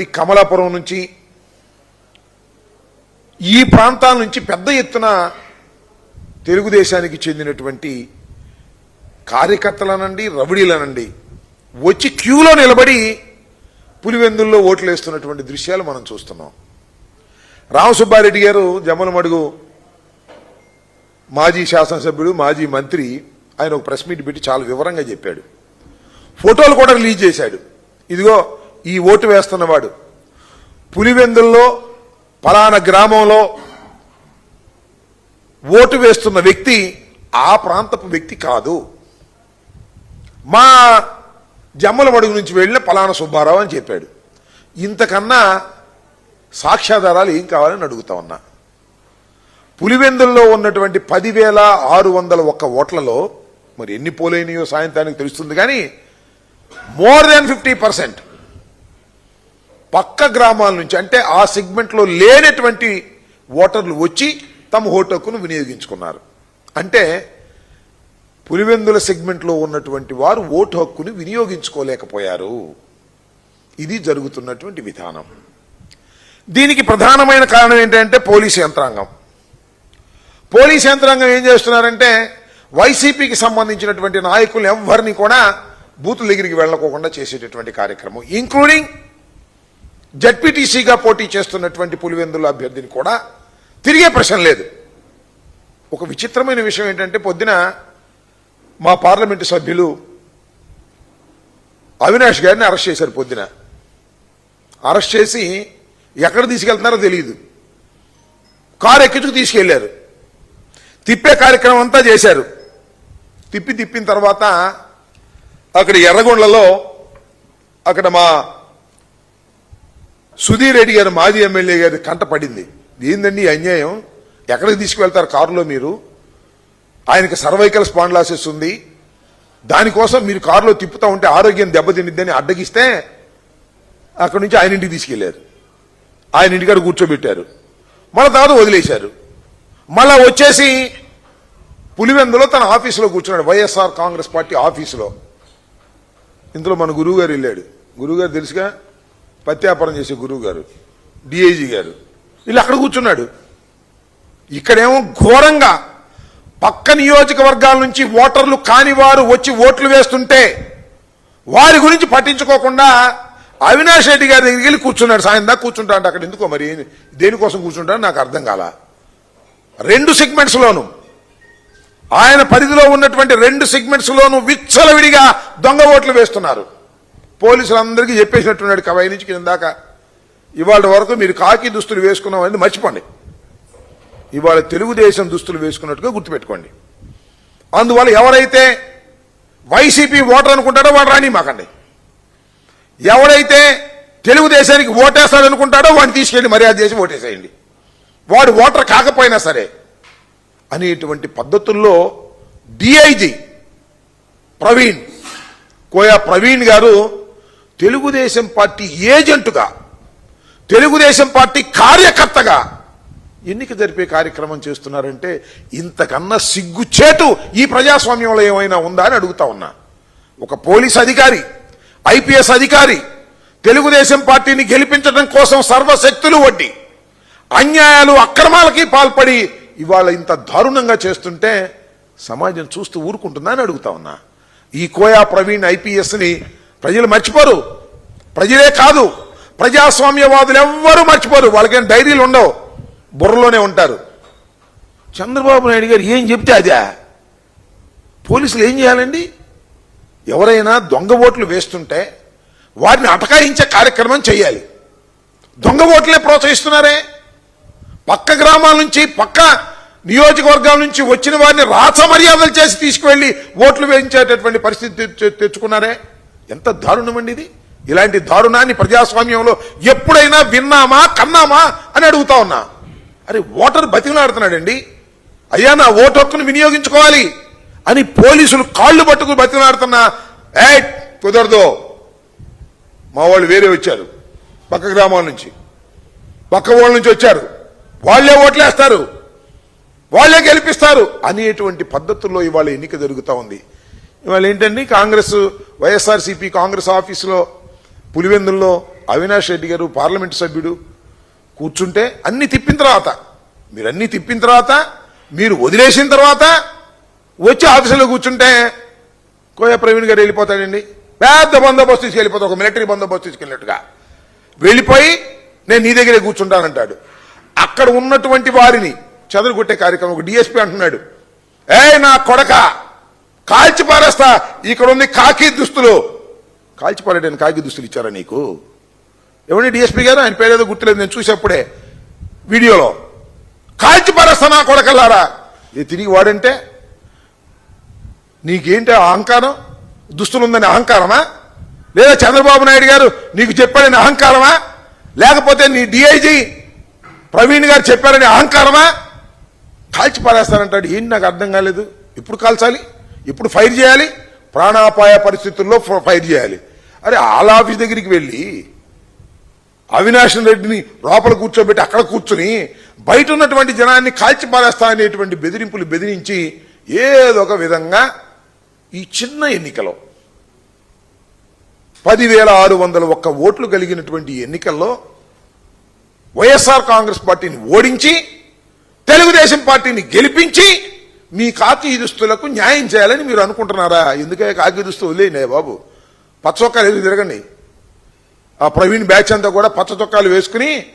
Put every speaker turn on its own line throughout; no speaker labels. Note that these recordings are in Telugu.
ఉన్నటువంటి కమలాపురం నుంచి ఈ ప్రాంతాల నుంచి పెద్ద ఎత్తున తెలుగుదేశానికి చెందినటువంటి కార్యకర్తలనండి రవిడీలనండి వచ్చి క్యూలో నిలబడి పులివెందుల్లో ఓట్లు వేస్తున్నటువంటి దృశ్యాలు మనం చూస్తున్నాం. రామసుబ్బారెడ్డి గారు జమ్మలమడుగు మాజీ శాసనసభ్యుడు మాజీ మంత్రి ఆయన ఒక ప్రెస్ మీట్ పెట్టి చాలా వివరంగా చెప్పాడు. ఫోటోలు కూడా రిలీజ్ చేశాడు. ఇదిగో ఈ ఓటు వేస్తున్నవాడు. పులివెందుల్లో పలానా గ్రామంలో ఓటు వేస్తున్న వ్యక్తి ఆ ప్రాంతపు వ్యక్తి కాదు. మా జమ్మలమడుగు నుంచి వెళ్ళిన పలానా సుబ్బారావు అని చెప్పాడు. ఇంతకన్నా సాక్ష్యాధారాలు ఏం కావాలని అడుగుతా ఉన్నా. పులివెందుల్లో ఉన్నటువంటి పదివేల ఆరు వందల ఒక్క ఓట్లలో మరి ఎన్ని పోలైనయో సాయంత్రానికి తెలుస్తుంది కానీ మోర్ దాన్ ఫిఫ్టీ పర్సెంట్ పక్క గ్రామాల నుంచి అంటే ఆ సెగ్మెంట్లో లేనటువంటి ఓటర్లు వచ్చి తమ ఓటు హక్కును వినియోగించుకున్నారు. అంటే పులివెందుల సెగ్మెంట్లో ఉన్నటువంటి వారు ఓటు హక్కును వినియోగించుకోలేకపోయారు. ఇది జరుగుతున్నటువంటి విధానం. దీనికి ప్రధానమైన కారణం ఏంటంటే పోలీస్ యంత్రాంగం. పోలీస్ యంత్రాంగం ఏం చేస్తున్నారంటే వైసీపీకి సంబంధించినటువంటి నాయకులు ఎవరిని కూడా బూతుల దగ్గరికి వెళ్ళకోకుండా చేసేటటువంటి కార్యక్రమం ఇంక్లూడింగ్ జడ్పీటీసీగా పోటీ చేస్తున్నటువంటి పులివెందుల అభ్యర్థిని కూడా తిరిగే ప్రశ్న లేదు. ఒక విచిత్రమైన విషయం ఏంటంటే పొద్దున మా పార్లమెంటు సభ్యులు అవినాష్ గారిని అరెస్ట్ చేశారు పొద్దున. అరెస్ట్ చేసి ఎక్కడ తీసుకెళ్తున్నారో తెలియదు కారు ఎక్కించుకు తీసుకెళ్ళారు. తిప్పే కార్యక్రమం అంతా చేశారు. తిప్పి తిప్పిన తర్వాత అక్కడ ఎర్రగొండలలో అక్కడ మా సుధీర్ రెడ్డి గారు మాజీ ఎమ్మెల్యే గారి కంట పడింది. ఏందండి ఈ అన్యాయం? ఎక్కడికి తీసుకువెళ్తారు కారులో మీరు? ఆయనకి సర్వైకల్ స్పాండ్లాసెస్ ఉంది. దానికోసం మీరు కారులో తిప్పుతా ఉంటే ఆరోగ్యం దెబ్బతినిద్దని అడ్డగిస్తే అక్కడి నుంచి ఆయన ఇంటికి తీసుకెళ్ళారు. ఆయన ఇంటికాడ కూర్చోబెట్టారు. మళ్ళీ తర్వాత వదిలేశారు. మళ్ళా వచ్చేసి పులివెందులో తన ఆఫీసులో కూర్చున్నాడు. వైఎస్ఆర్ కాంగ్రెస్ పార్టీ ఆఫీసులో. ఇందులో మన గురువు గారు వెళ్ళాడు. గురువుగారు తెలుసుగా పత్యాపారం చేసే గురువు గారు డిఐజీ గారు వీళ్ళు అక్కడ కూర్చున్నాడు. ఇక్కడేమో ఘోరంగా పక్క నియోజకవర్గాల నుంచి ఓటర్లు కాని వారు వచ్చి ఓట్లు వేస్తుంటే వారి గురించి పట్టించుకోకుండా అవినాష్ రెడ్డి గారి దగ్గరికి వెళ్ళి కూర్చున్నాడు. సాయం దాకా కూర్చుంటాడు అక్కడ ఎందుకో మరి దేనికోసం కూర్చుంటాడు నాకు అర్థం కాల. రెండు సెగ్మెంట్స్లోను ఆయన పరిధిలో ఉన్నటువంటి రెండు సెగ్మెంట్స్లోను విచ్చలవిడిగా దొంగ ఓట్లు వేస్తున్నారు. పోలీసులందరికీ చెప్పేసినట్టున్నాడు కవై నుంచి కింద దాకా. ఇవాళ వరకు మీరు కాకి దుస్తులు వేసుకున్నామని మర్చిపోండి. ఇవాళ తెలుగుదేశం దుస్తులు వేసుకున్నట్టుగా గుర్తుపెట్టుకోండి. అందువల్ల ఎవరైతే వైసీపీ ఓటర్ అనుకుంటాడో వాడు రాని మాకండి. ఎవడైతే తెలుగుదేశానికి ఓటేస్తాడు అనుకుంటాడో వాడిని తీసుకెళ్ళి మర్యాద చేసి ఓటేసేయండి. వాడు ఓటర్ కాకపోయినా సరే అనేటువంటి పద్ధతుల్లో డిఐజీ ప్రవీణ్ కోయా ప్రవీణ్ గారు తెలుగుదేశం పార్టీ ఏజెంటుగా తెలుగుదేశం పార్టీ కార్యకర్తగా ఎన్నిక జరిపే కార్యక్రమం చేస్తున్నారంటే ఇంతకన్నా సిగ్గుచేటు ఈ ప్రజాస్వామ్యంలో ఏమైనా ఉందా అని అడుగుతా ఉన్నా. ఒక పోలీస్ అధికారి ఐపీఎస్ అధికారి తెలుగుదేశం పార్టీని గెలిపించడం కోసం సర్వశక్తులు వడ్డి అన్యాయాలు అక్రమాలకి పాల్పడి ఇవాళ ఇంత దారుణంగా చేస్తుంటే సమాజం చూస్తూ ఊరుకుంటుందా అని అడుగుతా ఉన్నా. ఈ కోయా ప్రవీణ్ ఐపీఎస్ని ప్రజలు మర్చిపోరు. ప్రజలే కాదు. ప్రజాస్వామ్యవాదులు ఎవ్వరూ మర్చిపోరు. వాళ్ళకేం డైరీలు ఉండవు. బుర్రలోనే ఉంటారు. చంద్రబాబు నాయుడు గారు ఏం చెప్తే అదే. పోలీసులు ఏం చేయాలండి? ఎవరైనా దొంగ ఓట్లు వేస్తుంటే వారిని అటకాయించే కార్యక్రమం చేయాలి. దొంగ ఓట్లే ప్రోత్సహిస్తున్నారే. పక్క గ్రామాల నుంచి పక్క నియోజకవర్గాల నుంచి వచ్చిన వారిని రాచ మర్యాదలు చేసి తీసుకువెళ్ళి ఓట్లు వేయించేటటువంటి పరిస్థితి తెచ్చుకున్నారే. ఎంత దారుణమండి ఇది? ఇలాంటి దారుణాన్ని ప్రజాస్వామ్యంలో ఎప్పుడైనా విన్నామా కన్నామా అని అడుగుతా ఉన్నా. అరే ఓటర్ బతికిలాడుతున్నాడండి అయ్యా నా ఓటు హక్కును వినియోగించుకోవాలి అని పోలీసులు కాళ్ళు పట్టుకుని బతికిలాడుతున్నా ఏ కుదరదు. మా వాళ్ళు వేరే వచ్చారు పక్క గ్రామాల నుంచి. పక్క ఊళ్ళ నుంచి వచ్చారు. వాళ్ళే ఓట్లేస్తారు. వాళ్ళే గెలిపిస్తారు అనేటువంటి పద్ధతుల్లో ఇవాళ ఎన్నిక జరుగుతూ ఉంది. ఇవాళ ఏంటండి? కాంగ్రెస్ వైఎస్ఆర్సీపీ కాంగ్రెస్ ఆఫీసులో పులివెందుల్లో అవినాష్ రెడ్డి గారు పార్లమెంటు సభ్యుడు కూర్చుంటే అన్ని తిప్పిన తర్వాత మీరు అన్ని తిప్పిన తర్వాత మీరు వదిలేసిన తర్వాత వచ్చి ఆఫీసులో కూర్చుంటే కోయ ప్రవీణ్ గారు వెళ్ళిపోతాడండి. పెద్ద బందోబస్తు తీసుకెళ్ళిపోతాడు ఒక మిలిటరీ బందోబస్తు తీసుకెళ్ళినట్టుగా. వెళ్ళిపోయి నేను నీ దగ్గరే కూర్చుంటానంటాడు. అక్కడ ఉన్నటువంటి వారిని చెదరగొట్టే కార్యక్రమం ఒక డిఎస్పీ అంటున్నాడు. ఏ నా కొడక! కాల్చి పారేస్తా ఇక్కడ ఉంది కాకి దుస్తులు. కాల్చి కాకి దుస్తులు ఇచ్చారా నీకు? ఎవరి డిఎస్పీ గారు? ఆయన పేరేదో గుర్తులేదు నేను చూసేప్పుడే వీడియోలో. కాల్చిపారేస్తా నా కొడకల్లారా? ఇది తిరిగి వాడంటే నీకేంటి ఆ అహంకారం? దుస్తులుందని అహంకారమా? లేదా చంద్రబాబు నాయుడు గారు నీకు చెప్పాడని అహంకారమా? లేకపోతే నీ డిఐజీ ప్రవీణ్ గారు చెప్పారని అహంకారమా? కాల్చి పారేస్తానంటాడు ఏంటి నాకు అర్థం కాలేదు? ఇప్పుడు కాల్చాలి? ఇప్పుడు ఫైర్ చేయాలి ప్రాణాపాయ పరిస్థితుల్లో ఫైర్ చేయాలి. అరే వాళ్ళ ఆఫీస్ దగ్గరికి వెళ్ళి అవినాష్ రెడ్డిని లోపల కూర్చోబెట్టి అక్కడ కూర్చుని బయట ఉన్నటువంటి జనాన్ని కాల్చి పారేస్తా అనేటువంటి బెదిరింపులు బెదిరించి ఏదో ఒక విధంగా ఈ చిన్న ఎన్నికలో పదివేల ఆరు వందల ఒక్క ఓట్లు కలిగినటువంటి ఎన్నికల్లో వైఎస్ఆర్ కాంగ్రెస్ పార్టీని ఓడించి తెలుగుదేశం పార్టీని గెలిపించి మీ కాకి దుస్తులకు న్యాయం చేయాలని మీరు అనుకుంటున్నారా? ఎందుకే కాకి దుస్తు వదిలేనే బాబు? పచ్చ చొక్కాలు ఎదురు తిరగండి? ఆ ప్రవీణ్ బ్యాచ్ అంతా కూడా పచ్చ చొక్కాలు వేసుకుని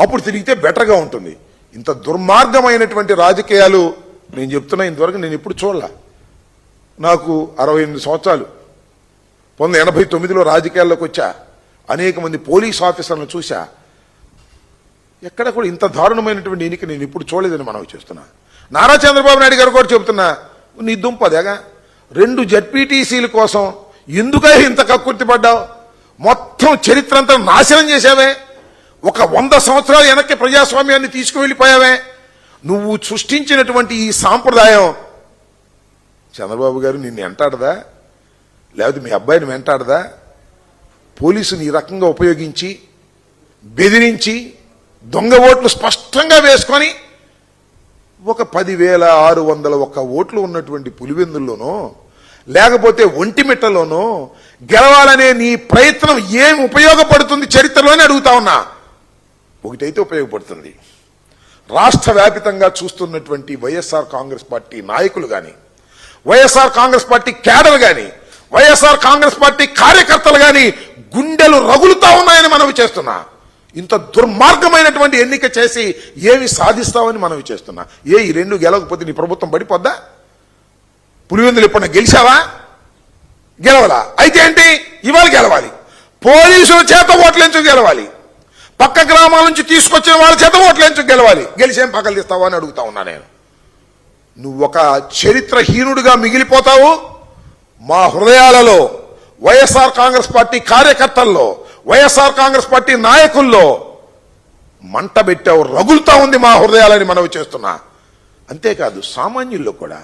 అప్పుడు తిరిగితే బెటర్గా ఉంటుంది. ఇంత దుర్మార్గమైనటువంటి రాజకీయాలు నేను చెప్తున్నా ఇంతవరకు నేను ఎప్పుడు చూడలా. నాకు అరవై ఎనిమిది సంవత్సరాలు. పంతొమ్మిది ఎనభై తొమ్మిదిలో రాజకీయాల్లోకి వచ్చా. అనేక మంది పోలీస్ ఆఫీసర్లను చూశా. ఎక్కడ కూడా ఇంత దారుణమైనటువంటి ఎన్నిక నేను ఇప్పుడు చూడలేదని మనవి చేస్తున్నాను నారా చంద్రబాబు నాయుడు గారు కూడా చెబుతున్నా నీ దుంపదేగా రెండు జడ్పీటీసీల కోసం ఎందుకై ఇంత కక్కుర్తి పడ్డావు? మొత్తం చరిత్ర అంతా నాశనం చేసావే ఒక వంద సంవత్సరాలు వెనక్కి ప్రజాస్వామ్యాన్ని తీసుకువెళ్ళిపోయావే? నువ్వు సృష్టించినటువంటి ఈ సాంప్రదాయం. చంద్రబాబు గారు నిన్ను వెంటాడదా? లేకపోతే మీ అబ్బాయిని వెంటాడదా? పోలీసుని ఈ రకంగా ఉపయోగించి బెదిరించి దొంగ ఓట్లు స్పష్టంగా వేసుకొని ఒక పదివేల ఆరు వందల ఒక్క ఓట్లు ఉన్నటువంటి పులివెందుల్లోనో లేకపోతే ఒంటిమిట్టలోనో గెలవాలనే నీ ప్రయత్నం ఏం ఉపయోగపడుతుంది చరిత్రలోనే అడుగుతా ఉన్నా. ఒకటైతే ఉపయోగపడుతుంది. రాష్ట్ర వ్యాపితంగా చూస్తున్నటువంటి వైఎస్ఆర్ కాంగ్రెస్ పార్టీ నాయకులు కానీ వైఎస్ఆర్ కాంగ్రెస్ పార్టీ క్యాడర్ కానీ వైఎస్ఆర్ కాంగ్రెస్ పార్టీ కార్యకర్తలు కానీ గుండెలు రగులుతా ఉన్నాయని మనవి చేస్తున్నా. ఇంత దుర్మార్గమైనటువంటి ఎన్నిక చేసి ఏమి సాధిస్తామని మనవి చేస్తున్నా. ఏ ఈ రెండు గెలవకపోతే నీ ప్రభుత్వం పడిపోద్దా? పులివెందులు ఎప్పుడన్నా గెలిచావా? గెలవలా? అయితే ఏంటి? ఇవాళ గెలవాలి. పోలీసుల చేత ఓట్లెంచు గెలవాలి. పక్క గ్రామాల నుంచి తీసుకొచ్చిన వాళ్ళ చేత ఓట్లెంచు గెలవాలి. గెలిచేం పక్కలు తీస్తావా అని అడుగుతా ఉన్నా నేను. నువ్వు ఒక చరిత్రహీనుడిగా మిగిలిపోతావు. మా హృదయాలలో వైఎస్ఆర్ కాంగ్రెస్ పార్టీ కార్యకర్తల్లో వైఎస్ఆర్ కాంగ్రెస్ పార్టీ నాయకుల్లో మంట పెట్టావు రగులుతా ఉంది మా హృదయాలని మనవి చేస్తున్నా. అంతేకాదు సామాన్యుల్లో కూడా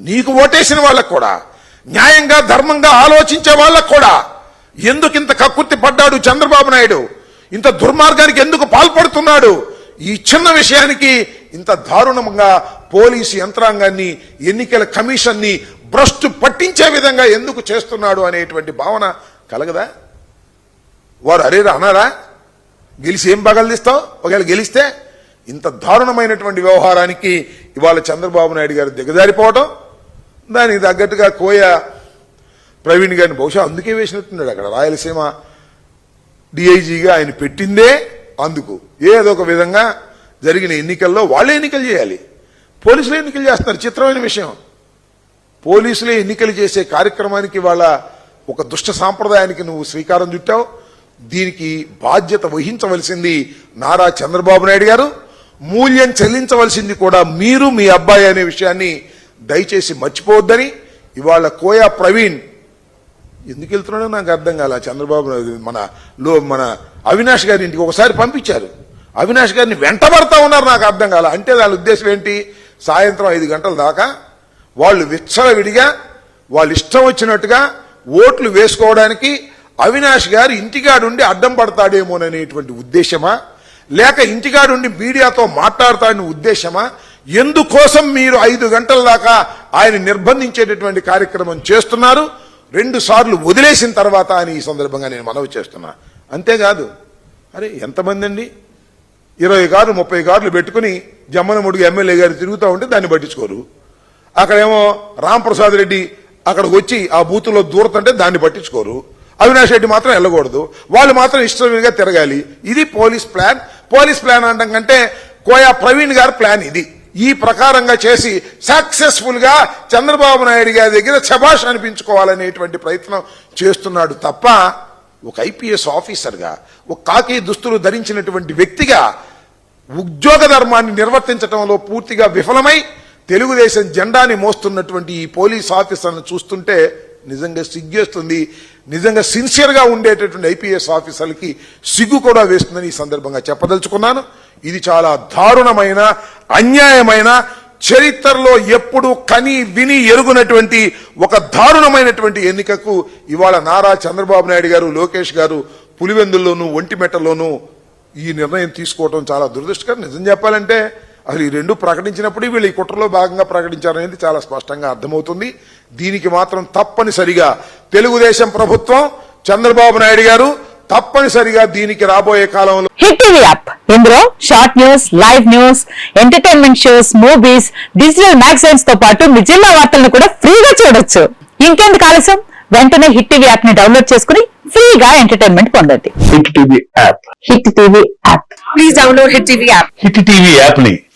నీకు ఓటేసిన వాళ్ళకు కూడా న్యాయంగా ధర్మంగా ఆలోచించే వాళ్ళకు కూడా ఎందుకు ఇంత కక్కుర్తి పడ్డాడు చంద్రబాబు నాయుడు? ఇంత దుర్మార్గానికి ఎందుకు పాల్పడుతున్నాడు? ఈ చిన్న విషయానికి ఇంత దారుణంగా పోలీసు యంత్రాంగాన్ని ఎన్నికల కమిషన్ని భ్రష్టు పట్టించే విధంగా ఎందుకు చేస్తున్నాడు అనేటువంటి భావన కలగదా? వారు అరే అన్నారా గెలిచి ఏం పగలదిస్తావు ఒకవేళ గెలిస్తే ఇంత దారుణమైనటువంటి వ్యవహారానికి ఇవాళ చంద్రబాబు నాయుడు గారు దిగజారిపోవటం దానికి తగ్గట్టుగా కోయ ప్రవీణ్ గారిని బహుశా అందుకే వేసినట్టున్నాడు అక్కడ. రాయలసీమ డిఐజీగా ఆయన పెట్టిందే అందుకు. ఏదో ఒక విధంగా జరిగిన ఎన్నికల్లో వాళ్ళే ఎన్నికలు చేయాలి. పోలీసులు ఎన్నికలు చేస్తున్నారు. చిత్రమైన విషయం. పోలీసులే ఎన్నికలు చేసే కార్యక్రమానికి వాళ్ళ ఒక దుష్ట సాంప్రదాయానికి నువ్వు శ్రీకారం చుట్టావు. దీనికి బాధ్యత వహించవలసింది నారా చంద్రబాబు నాయుడు గారు. మూల్యం చెల్లించవలసింది కూడా మీరు మీ అబ్బాయి అనే విషయాన్ని దయచేసి మర్చిపోవద్దని ఇవాళ కోయా ప్రవీణ్ ఎందుకు వెళ్తున్నాడో నాకు అర్థం కాల. చంద్రబాబు మన లో మన అవినాష్ గారి ఇంటికి ఒకసారి పంపించారు. అవినాష్ గారిని వెంటబడతా ఉన్నారు నాకు అర్థం కాల. అంటే దాని ఉద్దేశం ఏంటి? సాయంత్రం ఐదు గంటల దాకా వాళ్ళు విచ్చలవిడిగా వాళ్ళు ఇష్టం వచ్చినట్టుగా ఓట్లు వేసుకోవడానికి అవినాష్ గారు ఇంటికాడుండి అడ్డం పడతాడేమోననేటువంటి ఉద్దేశమా? లేక ఇంటికాడుండి మీడియాతో మాట్లాడతాడని ఉద్దేశమా? ఎందుకోసం మీరు ఐదు గంటల దాకా ఆయన నిర్బంధించేటటువంటి కార్యక్రమం చేస్తున్నారు? రెండు సార్లు వదిలేసిన తర్వాత అని ఈ సందర్భంగా నేను మనవి చేస్తున్నా. అంతేకాదు అరే ఎంతమంది అండి ఇరవై కార్లు ముప్పై కార్లు పెట్టుకుని జమ్మనముడికి ఎమ్మెల్యే గారు తిరుగుతూ ఉంటే దాన్ని పట్టించుకోరు. అక్కడేమో రాంప్రసాద్ రెడ్డి అక్కడికి వచ్చి ఆ బూతులో దూరతుంటే దాన్ని పట్టించుకోరు. అవినాష్ రెడ్డి మాత్రం వెళ్ళకూడదు. వాళ్ళు మాత్రం ఇష్టంగా తిరగాలి. ఇది పోలీస్ ప్లాన్. పోలీస్ ప్లాన్ అనడం కంటే కోయా ప్రవీణ్ గారి ప్లాన్ ఇది. ఈ ప్రకారంగా చేసి సక్సెస్ఫుల్గా చంద్రబాబు నాయుడు గారి దగ్గర శభాష్ అనిపించుకోవాలనేటువంటి ప్రయత్నం చేస్తున్నాడు తప్ప ఒక ఐపీఎస్ ఆఫీసర్గా ఒక కాకి దుస్తులు ధరించినటువంటి వ్యక్తిగా ఉద్యోగ ధర్మాన్ని నిర్వర్తించడంలో పూర్తిగా విఫలమై తెలుగుదేశం జెండాని మోస్తున్నటువంటి ఈ పోలీస్ ఆఫీసర్ను చూస్తుంటే నిజంగా సిగ్గేస్తుంది నిజంగా సిన్సియర్గా ఉండేటటువంటి ఐపీఎస్ ఆఫీసర్లకి సిగ్గు కూడా వేస్తుందని ఈ సందర్భంగా చెప్పదలుచుకున్నాను. ఇది చాలా దారుణమైన అన్యాయమైన చరిత్రలో ఎప్పుడు కని విని ఎరుగునటువంటి ఒక దారుణమైనటువంటి ఎన్నికకు ఇవాళ నారా చంద్రబాబు నాయుడు గారు లోకేష్ గారు పులివెందుల్లోనూ ఒంటిమెట్టలోనూ ఈ నిర్ణయం తీసుకోవడం చాలా దురదృష్టకరం. నిజం చెప్పాలంటే అసలు ఈ రెండు ప్రకటించినప్పుడు వీళ్ళు ఈ కుట్రలో భాగంగా ప్రకటించారనేది చాలా స్పష్టంగా అర్థమవుతుంది. దీనికి మాత్రం తప్పనిసరిగా తెలుగుదేశం ప్రభుత్వం చంద్రబాబు నాయుడు గారు తప్పనిసరిగా దీనికి రాబోయే కాలంలో
హిట్ టీవీ యాప్. ఇందులో short news live news entertainment shows movies digital మ్యాగజైన్స్తో పాటు మీ జిల్లా వార్తలను కూడా ఫ్రీగా చూడొచ్చు. ఇంకెందుకు ఆలస్యం? వెంటనే హిట్ టీవీ యాప్ని డౌన్లోడ్ చేసుకుని ఫ్రీగా ఎంటర్టైన్మెంట్ పొందండి.
Hit TV app.
Hit TV app. Please download hit TV app
hit TV యాప్ని